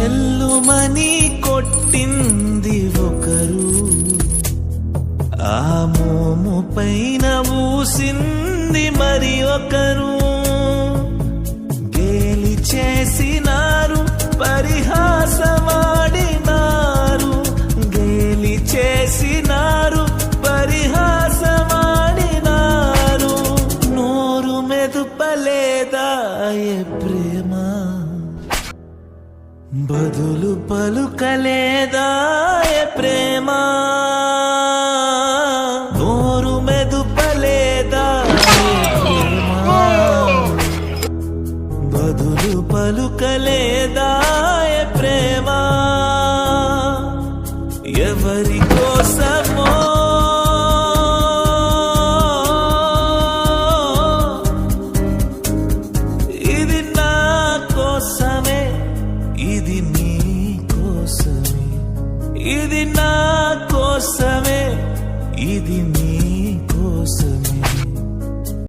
చెల్లుమని కొట్టింది ఒకరు. ఆ మోము పైన ఊసింది మరి ఒకరు. గేలి చేసినారు పరిహాసమాడినారు. గేలి చేసినారు పరిహాసమాడినారు. నోరు మెదుపలేదా ఎప్రియ బదులు పలుకలేదాయ ప్రేమ? నోరు మెదుపలేదా ఏ బదులు పలుకలేదాయ ప్రేమ? ఎవరి కోసమో ఇది నా కోసమే ఇది నీ